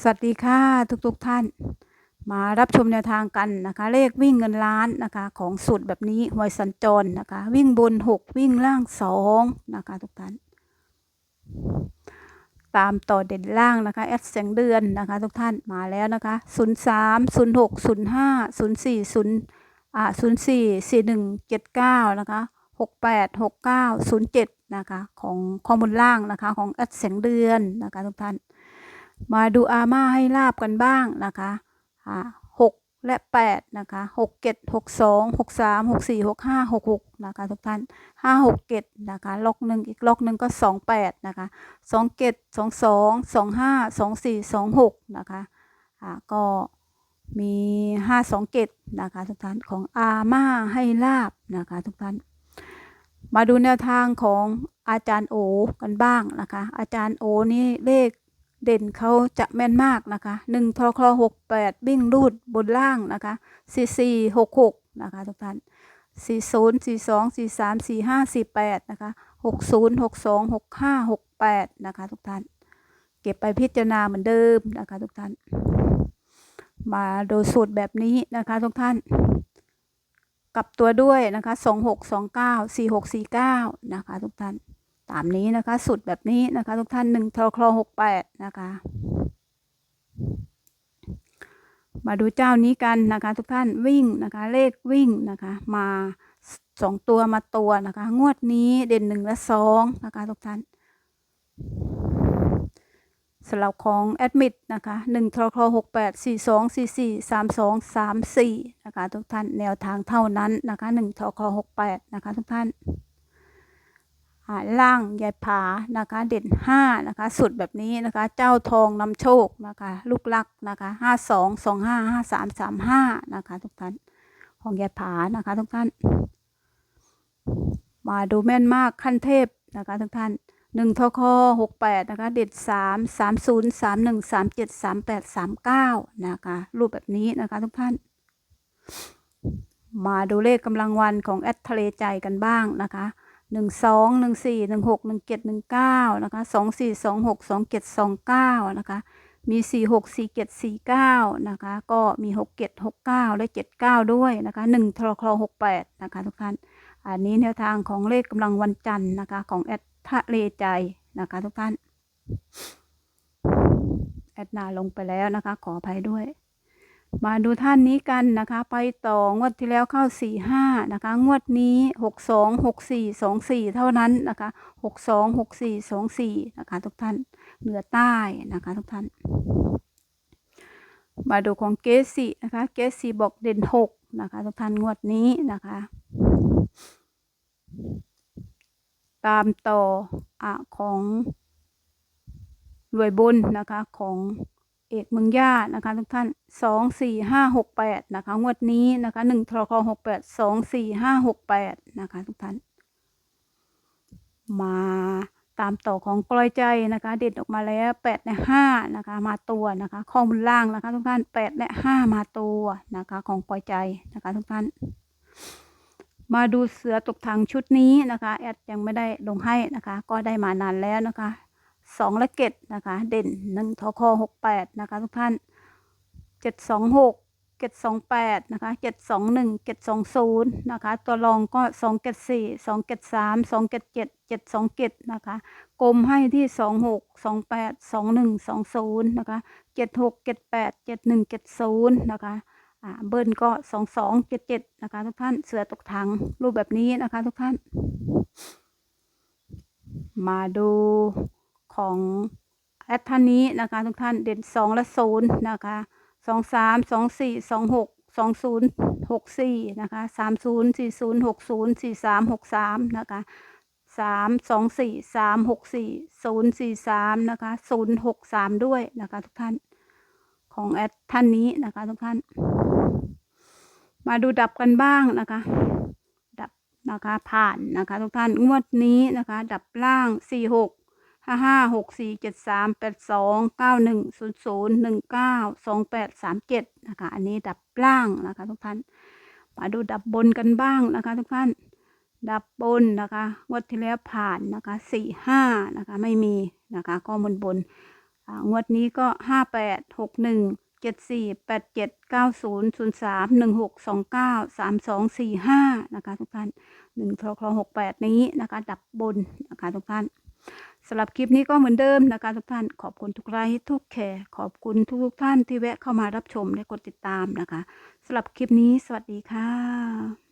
สวัสดีค่ะทุกๆทท่าน มารับชมแนวทางกันนะคะ เลขวิ่งเงินล้านนะคะ ของสูตรแบบนี้หวยสัญจรนะคะ วิ่งบน 6 วิ่งล่าง2นะคะทุกท่าน ตามต่อเด่นล่างนะคะแอดเสียงเดือนนะคะทุกท่านมาแล้วนะคะ03 06 05 04 0อ่า04 41 79นะคะ68 69 07นะคะของข้อมูลล่างนะคะของแอดเสียงเดือนนะคะทุกท่าน มาดูอาม่าให้ลาบกันบ้างนะคะหกและแปดนะคะหกเจ็ดหกสองหกสามหกสี่หกห้าหกหกนะคะทุกท่านห้าหกเจ็ดนะคะล็อกหนึ่งอีกล็อกหนึ่งก็สองแปดนะคะสองเจ็ดสองสองสองห้าสองสี่สองหกนะคะอ่าก็มีห้าสองเจ็ดนะคะทุกท่านของอาม่าให้ลาบนะคะทุกท่านมาดูแนวทางของอาจารย์โอกันบ้างนะคะ อาจารย์โอนี่เลข เด่นเขาจะแม่นมากนะคะหนึ่งทคหกแปดวิ่งรูดบนล่างนะคะสี่สี่หกหกนะคะทุกท่านสี่ศูนย์สี่สองสี่สามสี่ห้าสี่แปดนะคะหกศูนย์หกสองหกห้าหกแปดนะคะทุกท่าน เก็บไปพิจารณาเหมือนเดิมนะคะทุกท่าน มาโดยสูตรแบบนี้นะคะทุกท่านกลับตัวด้วยนะคะสองหกสองเก้าสี่หกสี่เก้านะคะทุกท่าน ตามนี้นะคะ สุดแบบนี้นะคะ ทุกท่านหนึ่งทคลหกแปดนะคะ มาดูเจ้านี้กันนะคะ ทุกท่านวิ่งนะคะ เลขวิ่งนะคะ มาสองตัวมาตัวนะคะ งวดนี้เด่นหนึ่งและสองนะคะ ทุกท่านสำหรับของแอดมิดนะคะหนึ่งทคลหกแปดสี่สองสี่สี่สามสองสามสี่นะคะ ทุกท่านแนวทางเท่านั้นนะคะหนึ่งทคลหกแปดนะคะ ทุกท่าน ล่างยายผานะคะ เด่นห้านะคะ สุดแบบนี้นะคะ เจ้าทองนำโชคนะคะ ลูกลักนะคะห้าสองสองห้าห้าสามสามห้านะคะ ทุกท่านของยายผานะคะ ทุกท่าน มาดูแม่นมากขั้นเทพนะคะ ทุกท่านหนึ่งทคหกแปดนะคะ เด็ดสามสามศูนย์สามหนึ่งสามเจ็ดสามแปดสามเก้านะคะ รูปแบบนี้นะคะทุกท่าน มาดูเลขกำลังวันของแอดทะเลใจกันบ้างนะคะ หนึ่งสองหนึ่งสี่หนึ่งหกหนึ่งเจ็ดหนึ่งเก้านะคะสองสี่สองหกสองเจ็ดสองเก้านะคะมีสี่หกสี่เจ็ดสี่เก้านะคะก็มีหกเจ็ดหกเก้าและเจ็ดเก้าด้วยนะคะหนึ่งทรคลหกแปดนะคะทุกท่านอันนี้แนวทางของเลขกำลังวันจันทร์นะคะของแอดทะเลใจนะคะทุกท่านแอดนาลงไปแล้วนะคะขออภัยด้วย มาดูท่านนี้กันนะคะ ไปต่องวดที่แล้วเข้าสี่ห้านะคะ งวดนี้หกสองหกสี่สองสี่เท่านั้นนะคะหกสองหกสี่สองสี่นะคะ ทุกท่านเหนือใต้นะคะ ทุกท่าน มาดูของเกสีนะคะ เกสีบอกเด่นหกนะคะ ทุกท่านงวดนี้นะคะ ตามต่ออะของรวยบุญนะคะของ เอกเมืองย่านะคะทุกท่านสองสี่ห้าหกแปดนะคะงวดนี้นะคะหนึ่งทรคหกแปดสองสี่ห้าหกแปดนะคะทุกท่าน มาตามต่อของกลอยใจนะคะ เด็ดออกมาแล้วแปดและห้านะคะมาตัวนะคะข้อมูลล่างนะคะทุกท่านแปดและห้ามาตัวนะคะของกลอยใจนะคะทุกท่าน มาดูเสือตกทางชุดนี้นะคะแอดยังไม่ได้ลงให้นะคะ ก็ได้มานานแล้วนะคะ สองและเจ็ดนะคะ เด่นหนึ่งทอคอหกแปดนะคะ ทุกท่านเจ็ดสองหกเจ็ดสองแปดนะคะเจ็ดสองหนึ่งเจ็ดสองศูนย์นะคะ ตัวรองก็สองเจ็ดสี่สองเจ็ดสามสองเจ็ดเจ็ดเจ็ดสองเจ็ดนะคะ กลมให้ที่สองหกสองแปดสองหนึ่งสองศูนย์นะคะเจ็ดหกเจ็ดแปดเจ็ดหนึ่งเจ็ดศูนย์นะคะอ่าเบิ้ลก็สองสองเจ็ดเจ็ดนะคะ ทุกท่านเสือตกถังรูปแบบนี้นะคะ ทุกท่าน มาดู ของแอดท่านนี้นะคะทุกท่านเด่นสองและศูนย์นะคะสองสามสองสี่สองหกสองศูนย์หกสี่นะคะสามศูนย์สี่ศูนย์หกศูนย์สี่สามหกสามนะคะสามสองสี่สามหกสี่ศูนย์สี่สามนะคะศูนย์หกสามด้วยนะคะทุกท่านของแอดท่านนี้นะคะทุกท่าน มาดูดับกันบ้างนะคะ ดับนะคะผ่านนะคะทุกท่านงวดนี้นะคะ ดับล่างสี่หก ห้าห้าหกสี่เจ็ดสามแปดสองเก้าหนึ่งศูนย์ศูนย์หนึ่งเก้าสองแปดสามเจ็ดนะคะ อันนี้ดับล่างนะคะทุกท่าน มาดูดับบนกันบ้างนะคะทุกท่าน ดับบนนะคะงวดที่แล้วผ่านนะคะสี่ห้านะคะไม่มีนะคะก็บนบนอ่างวดนี้ก็ห้าแปดหกหนึ่งเจ็ดสี่แปดเจ็ดเก้าศูนย์ศูนย์สามหนึ่งหกสองเก้าสามสองสี่ห้านะคะทุกท่านหนึ่งทรคหกแปดนี้นะคะ ดับบนนะคะทุกท่าน สำหรับคลิปนี้ก็เหมือนเดิมนะคะทุกท่านขอบคุณทุกไลค์ทุกแคร์ขอบคุณทุกทกท่านที่แวะเข้ามารับชมและกดติดตามนะคะสำหรับคลิปนี้สวัสดีค่ะ